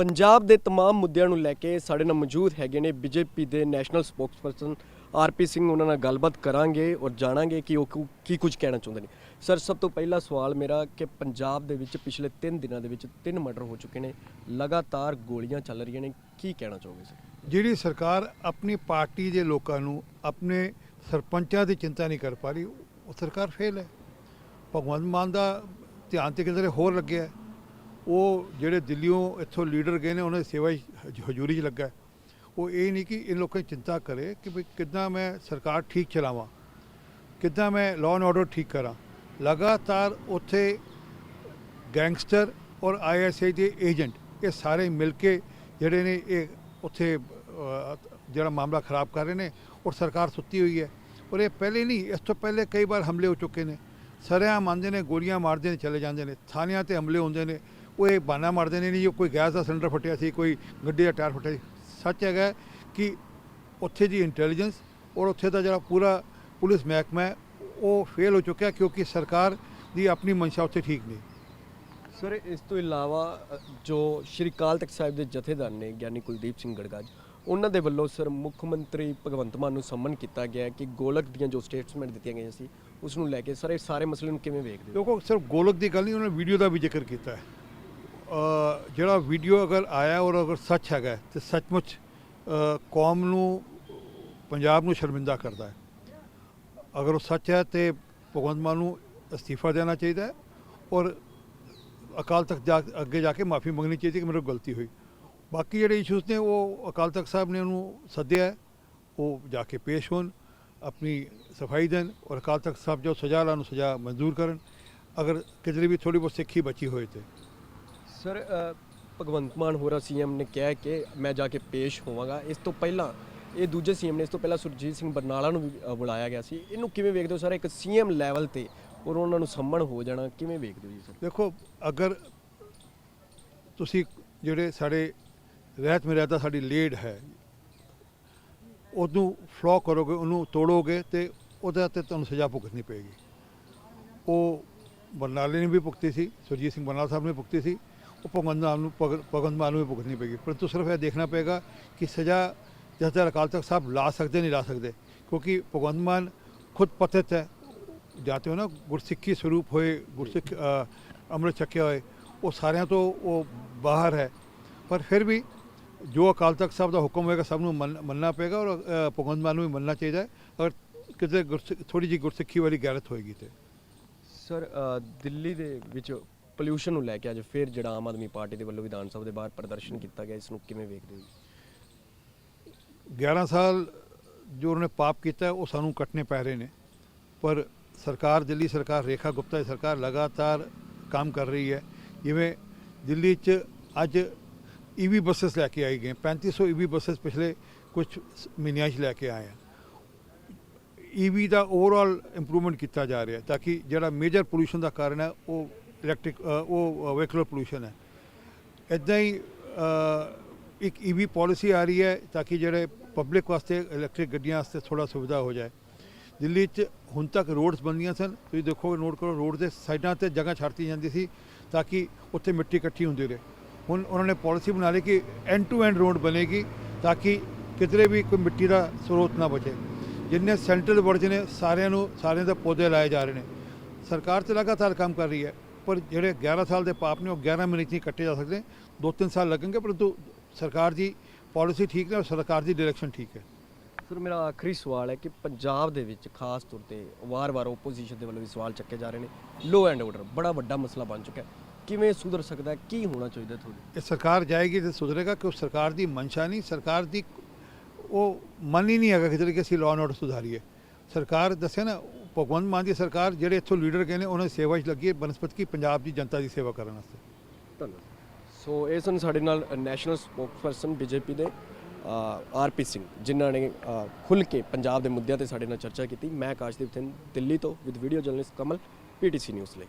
ਪੰਜਾਬ ਦੇ तमाम ਮੁੱਦਿਆਂ ਨੂੰ ਲੈ ਕੇ ਸਾਡੇ ਨਾਲ ਮੌਜੂਦ ਹੈਗੇ ਨੇ ਬੀਜੇਪੀ ਦੇ ਨੈਸ਼ਨਲ ਸਪੋਕਸਪਰਸਨ ਆਰਪੀ ਸਿੰਘ ਉਹਨਾਂ ਨਾਲ ਗੱਲਬਾਤ ਕਰਾਂਗੇ ਔਰ ਜਾਣਾਂਗੇ ਕਿ ਉਹ ਕੁ- ਕੀ ਕੁਝ ਕਹਿਣਾ ਚਾਹੁੰਦੇ ਨੇ ਸਰ ਸਭ ਤੋਂ ਪਹਿਲਾ ਸਵਾਲ ਮੇਰਾ ਕਿ ਪੰਜਾਬ ਦੇ ਵਿੱਚ ਪਿਛਲੇ 3 ਦਿਨਾਂ ਦੇ ਵਿੱਚ ਤਿੰਨ ਮਰਡਰ ਹੋ ਚੁੱਕੇ ਨੇ ਲਗਾਤਾਰ ਗੋਲੀਆਂ ਚੱਲ ਰਹੀਆਂ ਨੇ ਕੀ ਕਹਿਣਾ ਚਾਹੋਗੇ ਸਰ ਜਿਹੜੀ ਸਰਕਾਰ ਆਪਣੀ ਪਾਰਟੀ ਦੇ ਲੋਕਾਂ ਨੂੰ ਆਪਣੇ ਸਰਪੰਚਾਂ ਦੀ ਚਿੰਤਾ ਨਹੀਂ ਕਰ ਪਾ ਰਹੀ ਉਹ ਸਰਕਾਰ ਫੇਲ ਹੈ ਭਗਵੰਤ ਮਾਨ ਦਾ ਧਿਆਨ ਤੇ ਕਿਧਰੇ ਹੋਰ ਲੱਗਿਆ ਹੈ। ਉਹ ਜਿਹੜੇ ਦਿੱਲੀੋਂ ਇੱਥੋਂ ਲੀਡਰ ਗਏ ਨੇ, ਉਹਨਾਂ ਦੀ ਸੇਵਾ 'ਚ ਹਜ- ਹਜ਼ੂਰੀ 'ਚ ਲੱਗਾ ਉਹ ਇਹ ਨਹੀਂ ਕਿ ਇਹ ਲੋਕਾਂ ਦੀ ਚਿੰਤਾ ਕਰੇ ਕਿ ਵੀ ਕਿੱਦਾਂ ਮੈਂ ਸਰਕਾਰ ਠੀਕ ਚਲਾਵਾਂ, ਕਿੱਦਾਂ ਮੈਂ ਲਾਅ ਐਂਡ ਆਰਡਰ ਠੀਕ ਕਰਾਂ। ਲਗਾਤਾਰ ਉੱਥੇ ਗੈਂਗਸਟਰ ਔਰ ਆਈਐਸਆਈ ਦੇ ਏਜੰਟ, ਇਹ ਸਾਰੇ ਮਿਲ ਕੇ ਜਿਹੜੇ ਨੇ ਇਹ ਉੱਥੇ ਜਿਹੜਾ ਮਾਮਲਾ ਖਰਾਬ ਕਰ ਰਹੇ ਨੇ, ਔਰ ਸਰਕਾਰ ਸੁੱਤੀ ਹੋਈ ਹੈ। ਔਰ ਇਹ ਪਹਿਲੇ ਨਹੀਂ, ਇਸ ਤੋਂ ਪਹਿਲੇ ਕਈ ਵਾਰ ਹਮਲੇ ਹੋ ਚੁੱਕੇ ਨੇ। ਸਰਿਆਂ ਮੰਨਦੇ ਨੇ, ਗੋਲੀਆਂ ਮਾਰਦੇ ਨੇ, ਚਲੇ ਜਾਂਦੇ ਨੇ। ਥਾਣਿਆਂ ਤੇ ਹਮਲੇ ਹੁੰਦੇ ਨੇ। ਉਹ ਇਹ ਬਾਨਾ ਮਾਰਦੇ ਨੇ ਨਹੀਂ ਜੋ ਕੋਈ ਗੈਸ ਦਾ ਸਿਲੰਡਰ ਫਟਿਆ ਸੀ ਕੋਈ ਗੱਡੀ ਦਾ ਟਾਇਰ ਫਟਿਆ ਸੀ। ਸੱਚ ਹੈਗਾ ਕਿ ਉੱਥੇ ਦੀ ਇੰਟੈਲੀਜੈਂਸ ਔਰ ਉੱਥੇ ਦਾ ਜਿਹੜਾ ਪੂਰਾ ਪੁਲਿਸ ਮਹਿਕਮਾ ਹੈ ਉਹ ਫੇਲ ਹੋ ਚੁੱਕਿਆ ਕਿਉਂਕਿ ਸਰਕਾਰ ਦੀ ਆਪਣੀ ਮਨਸ਼ਾ ਉੱਥੇ ਠੀਕ ਨਹੀਂ। ਸਰ ਇਸ ਤੋਂ ਇਲਾਵਾ ਜੋ ਸ਼੍ਰੀ ਅਕਾਲ ਤਖਤ ਸਾਹਿਬ ਦੇ ਜਥੇਦਾਰ ਨੇ ਗਿਆਨੀ ਕੁਲਦੀਪ ਸਿੰਘ ਗੜਗਾਜ ਉਹਨਾਂ ਦੇ ਵੱਲੋਂ ਸਰ ਮੁੱਖ ਮੰਤਰੀ ਭਗਵੰਤ ਮਾਨ ਨੂੰ ਸੰਮਨ ਕੀਤਾ ਗਿਆ ਕਿ ਗੋਲਕ ਦੀਆਂ ਜੋ ਸਟੇਟਮੈਂਟ ਦਿੱਤੀਆਂ ਗਈਆਂ ਸੀ ਉਸ ਨੂੰ ਲੈ ਕੇ ਸਰ ਇਹ ਸਾਰੇ ਮਸਲੇ ਨੂੰ ਕਿਵੇਂ ਵੇਖਦੇ ਹੋ? ਦੇਖੋ ਸਿਰਫ ਗੋਲਕ ਦੀ ਗੱਲ ਨਹੀਂ ਉਹਨਾਂ ਨੇ ਵੀਡੀਓ ਦਾ ਵੀ ਜ਼ਿਕਰ ਕੀਤਾ ਹੈ। ਜਿਹੜਾ ਵੀਡੀਓ ਅਗਰ ਆਇਆ ਔਰ ਅਗਰ ਸੱਚ ਹੈਗਾ ਹੈ, ਤੇ ਸੱਚਮੁੱਚ ਕੌਮ ਨੂੰ ਪੰਜਾਬ ਨੂੰ ਸ਼ਰਮਿੰਦਾ ਕਰਦਾ ਹੈ। ਅਗਰ ਉਹ ਸੱਚ ਹੈ ਤੇ ਭਗਵੰਤ ਮਾਨ ਨੂੰ ਅਸਤੀਫਾ ਦੇਣਾ ਚਾਹੀਦਾ ਹੈ ਔਰ ਅਕਾਲ ਤਖਤ ਜਾ ਅੱਗੇ ਜਾ ਕੇ ਮਾਫੀ ਮੰਗਣੀ ਚਾਹੀਦੀ ਕਿ ਮੇਰੇ ਕੋਲ ਗਲਤੀ ਹੋਈ। ਬਾਕੀ ਜਿਹੜੇ ਇਸ਼ੂਜ਼ ਨੇ ਉਹ ਅਕਾਲ ਤਖਤ ਸਾਹਿਬ ਨੇ ਉਹਨੂੰ ਸੱਦਿਆ ਉਹ ਜਾ ਕੇ ਪੇਸ਼ ਹੋਣ ਆਪਣੀ ਸਫ਼ਾਈ ਦੇਣ ਔਰ ਅਕਾਲ ਤਖਤ ਸਾਹਿਬ ਜੋ ਸਜ਼ਾ ਲਾ ਨੂੰ ਸਜ਼ਾ ਮਨਜ਼ੂਰ ਕਰਨ। ਅਗਰ ਕਿਤੇ ਵੀ ਥੋੜੀ ਬਹੁਤ ਸਿੱਖੀ ਬਚੀ ਹੋਏ ਤੇ। ਸਰ ਭਗਵੰਤ ਮਾਨ ਹੋਰਾ ਸੀਐਮ ਨੇ ਕਿਹਾ ਕਿ ਮੈਂ ਜਾ ਕੇ ਪੇਸ਼ ਹੋਵਾਂਗਾ। ਇਸ ਤੋਂ ਪਹਿਲਾਂ ਇਹ ਦੂਜੇ ਸੀਐਮ ਨੇ ਇਸ ਤੋਂ ਪਹਿਲਾਂ ਸੁਰਜੀਤ ਸਿੰਘ ਬਰਨਾਲਾ ਨੂੰ ਵੀ ਅ, ਬੁਲਾਇਆ ਗਿਆ ਸੀ। ਇਹਨੂੰ ਕਿਵੇਂ ਵੇਖਦੇ ਹੋ ਸਰ? ਇੱਕ ਸੀਐਮ ਲੈਵਲ ਤੇ ਔਰ ਉਹਨਾਂ ਨੂੰ ਸੰਮਣ ਹੋ ਜਾਣਾ ਕਿਵੇਂ ਵੇਖਦੇ ਹੋ ਜੀ ਸਰ? ਦੇਖੋ ਅਗਰ ਤੁਸੀਂ ਜਿਹੜੇ ਸਾਡੇ ਰਹਿਤ ਮਰਿਆਦਾ ਸਾਡੀ ਲੇਡ ਹੈ ਉਹਨੂੰ ਫਲੋ ਕਰੋਗੇ ਉਹਨੂੰ ਤੋੜੋਗੇ ਤੇ ਉਹਦੇ ਤੇ ਤੁਹਾਨੂੰ ਸਜ਼ਾ ਭੁਗਤਣੀ ਪਏਗੀ। ਉਹ ਬਰਨਾਲੇ ਨੇ ਵੀ ਭੁਗਤੀ ਸੀ ਸੁਰਜੀਤ ਸਿੰਘ ਬਰਨਾਲਾ ਸਾਹਿਬ ਨੇ ਭੁਗਤੀ ਸੀ। ਉਹ ਭਗਵੰਤ ਮਾਨ ਨੂੰ ਭਗ- ਭਗਵੰਤ ਮਾਨ ਨੂੰ ਵੀ ਭੁਗਤਣੀ ਪਏਗੀ ਪਰੰਤੂ ਸਿਰਫ ਇਹ ਦੇਖਣਾ ਪਏਗਾ ਕਿ ਸਜ਼ਾ ਜਸਦਰ ਅਕਾਲ ਤਖਤ ਸਾਹਿਬ ਲਾ ਸਕਦੇ ਨਹੀਂ ਲਾ ਸਕਦੇ ਕਿਉਂਕਿ ਭਗਵੰਤ ਮਾਨ ਖੁਦ ਪਤਿਤ ਹੈ ਜਾਤੇ ਹੋ ਨਾ ਗੁਰਸਿੱਖੀ ਸਰੂਪ ਹੋਏ ਗੁਰਸਿੱਖ ਅ, ਅੰਮ੍ਰਿਤ ਛਕਿਆ ਹੋਏ ਉਹ ਸਾਰਿਆਂ ਤੋਂ ਉਹ ਬਾਹਰ ਹੈ ਪਰ ਫਿਰ ਵੀ ਜੋ ਅਕਾਲ ਤਖਤ ਸਾਹਿਬ ਦਾ ਹੁਕਮ ਹੋਏਗਾ ਸਭ ਨੂੰ ਮੰਨ- ਮੰਨਣਾ ਪਏਗਾ ਔਰ ਅ, ਭਗਵੰਤ ਮਾਨ ਨੂੰ ਵੀ ਮੰਨਣਾ ਚਾਹੀਦਾ ਹੈ ਅਗਰ ਕਿਤੇ ਥੋੜੀ ਜਿਹੀ ਗੁਰਸਿੱਖੀ ਵਾਲੀ ਗੈਰਤ ਹੋਏਗੀ ਤੇ ਸਰ ਅ, ਦਿੱਲੀ ਦੇ ਵਿੱਚ ਪੋਲਿਊਸ਼ਨ ਨੂੰ ਲੈ ਕੇ ਅੱਜ ਫਿਰ ਜਿਹੜਾ ਆਮ ਆਦਮੀ ਪਾਰਟੀ ਦੇ ਵੱਲੋਂ ਵਿਧਾਨ ਸਭਾ ਦੇ ਬਾਹਰ ਪ੍ਰਦਰਸ਼ਨ ਕੀਤਾ ਗਿਆ ਇਸ ਨੂੰ ਕਿਵੇਂ ਵੇਖਦੇ ਹੋ 11 ਸਾਲ ਜੋ ਉਹਨੇ ਪਾਪ ਕੀਤਾ, ਉਹ ਸਾਨੂੰ ਕੱਟਣੇ ਪੈ ਰਹੇ ਨੇ। ਪਰ ਸਰਕਾਰ ਦਿੱਲੀ ਸਰਕਾਰ, ਰੇਖਾ ਗੁਪਤਾ ਦੀ ਸਰਕਾਰ ਲਗਾਤਾਰ ਕੰਮ ਕਰ ਰਹੀ ਹੈ। ਜਿਵੇਂ ਦਿੱਲੀ 'ਚ ਅੱਜ ਈਵੀ ਬੱਸਸ ਲੈ ਕੇ ਆਈ ਗਏ 3500 ਈਵੀ ਬੱਸਸ ਪਿਛਲੇ ਕੁਝ ਮਹੀਨਿਆਂ 'ਚ ਲੈ ਕੇ ਆਏ ਆ। ਈਵੀ ਦਾ ਓਵਰਆਲ ਇੰਪਰੂਵਮੈਂਟ ਕੀਤਾ ਜਾ ਰਿਹਾ, ਤਾਂ ਕਿ ਜਿਹੜਾ ਮੇਜਰ ਪੋਲੂਸ਼ਨ ਦਾ ਕਾਰਨ ਹੈ, ਉਹ ਇਲੈਕਟ੍ਰਿਕ uh, ਉਹ uh, ਵਹੀਕੂਲਰ ਪੋਲੂਸ਼ਨ ਹੈ। ਇਦਾਂ ਹੀ ਅ, ਇੱਕ ਈਵੀ ਪਾਲਿਸੀ ਆ ਰਹੀ ਹੈ ਤਾਂ ਕਿ ਜਿਹੜੇ ਪਬਲਿਕ ਵਾਸਤੇ ਇਲੈਕਟ੍ਰਿਕ ਗੱਡੀਆਂ ਵਾਸਤੇ ਥੋੜਾ ਸੁਵਿਧਾ ਹੋ ਜਾਏ। ਦਿੱਲੀ 'ਚ ਹੁਣ ਤੱਕ ਰੋਡਸ ਬਣਦੀਆਂ ਸਨ। ਤੁਸੀਂ ਦੇਖੋ ਨੋਟ ਕਰੋ ਰੋਡ ਦੇ ਸਾਈਡਾਂ ਤੇ ਜਗ੍ਹਾ ਛੱਡਤੀ ਜਾਂਦੀ ਸੀ ਤਾਂ ਕਿ ਉੱਥੇ ਮਿੱਟੀ ਇਕੱਠੀ ਹੁੰਦੀ ਰਹੇ। ਹੁਣ ਉਹਨਾਂ ਨੇ ਪਾਲਿਸੀ ਬਣਾ ਲਈ ਕਿ ਐਂਡ ਟੂ ਐਂਡ ਰੋਡ ਬਣੇਗੀ ਤਾਂ ਕਿ ਕਿਧਰੇ ਵੀ ਕੋਈ ਮਿੱਟੀ ਦਾ ਸਰੋਤ ਨਾ ਬਚੇ। ਜਿੰਨੇ ਸੈਂਟਰਲ ਵਰਜ ਨੇ ਸਾਰਿਆਂ ਨੂੰ ਸਾਰਿਆਂ ਦੇ ਪੌਦੇ ਲਾਏ ਜਾ ਰਹੇ ਨੇ। ਸਰਕਾਰ ਤੇ ਲਗਾਤਾਰ ਕੰਮ ਕਰ ਰਹੀ ਹੈ। ਪਰ ਜਿਹੜੇ 11 ਸਾਲ ਦੇ ਪਾਪ ਨੇ ਉਹ 11 ਮਹੀਨੇ 'ਚ ਨਹੀਂ ਕੱਟੇ ਜਾ ਸਕਦੇ। ਦੋ ਤਿੰਨ ਸਾਲ ਲੱਗਣਗੇ ਪਰੰਤੂ ਸਰਕਾਰ ਦੀ ਪਾਲਿਸੀ ਠੀਕ ਹੈ ਸਰਕਾਰ ਦੀ ਡਾਇਰੈਕਸ਼ਨ ਠੀਕ ਹੈ। ਸਰ ਮੇਰਾ ਆਖਰੀ ਸਵਾਲ ਹੈ ਕਿ ਪੰਜਾਬ ਦੇ ਵਿੱਚ ਖਾਸ ਤੌਰ ਤੇ ਵਾਰ-ਵਾਰ ਓਪੋਜੀਸ਼ਨ ਦੇ ਵੱਲੋਂ ਵੀ ਸਵਾਲ ਚੱਕੇ ਜਾ ਰਹੇ ਨੇ। ਲੋ ਐਂਡ ਆਰਡਰ ਬੜਾ ਵੱਡਾ ਮਸਲਾ ਬਣ ਚੁੱਕਾ ਹੈ। ਕਿਵੇਂ ਸੁਧਰ ਸਕਦਾ ਹੈ? ਕੀ ਹੋਣਾ ਚਾਹੀਦਾ ਤੁਹਾਨੂੰ ਇਹ ਸਰਕਾਰ ਜਾਏਗੀ ਤੇ ਸੁਧਰੇਗਾ ਕਿ ਉਹ ਸਰਕਾਰ ਦੀ ਮਨਸ਼ਾ ਨਹੀਂ ਸਰਕਾਰ ਦੀ ਉਹ ਮਨ ਹੀ ਨਹੀਂ ਹੈਗਾ ਕਿ ਕਿ ਅਸੀਂ ਲਾਅ ਐਂਡ ਆਰਡਰ ਸੁਧਾਰੀਏ। ਸਰਕਾਰ ਦੱਸਿਆ ਨਾ ਭਗਵੰਤ ਮਾਨ ਦੀ ਸਰਕਾਰ ਜਿਹੜੇ ਇੱਥੋਂ ਲੀਡਰ ਗਏ ਨੇ ਉਹਨਾਂ ਦੀ ਸੇਵਾ 'ਚ ਲੱਗੀ ਹੈ। ਬਨਸਪਤ ਕੀ ਪੰਜਾਬ ਦੀ ਜਨਤਾ ਦੀ ਸੇਵਾ ਕਰਨ ਵਾਸਤੇ? ਧੰਨਵਾਦ। ਸੋ ਇਹ ਸਨ ਸਾਡੇ ਨਾਲ ਨੈਸ਼ਨਲ ਸਪੋਕਸਪਰਸਨ ਬੀਜੇਪੀ ਦੇ ਆਰਪੀ ਸਿੰਘ ਜਿਨ੍ਹਾਂ ਨੇ ਅ, ਖੁੱਲ੍ਹ ਕੇ ਪੰਜਾਬ ਦੇ ਮੁੱਦਿਆਂ ਤੇ ਸਾਡੇ ਨਾਲ ਚਰਚਾ ਕੀਤੀ। ਮੈਂ ਆਕਾਸ਼ਦੀਪ ਸਿੰਘ ਦਿੱਲੀ ਤੋਂ with video journalist Kamal PTC news ਲਈ।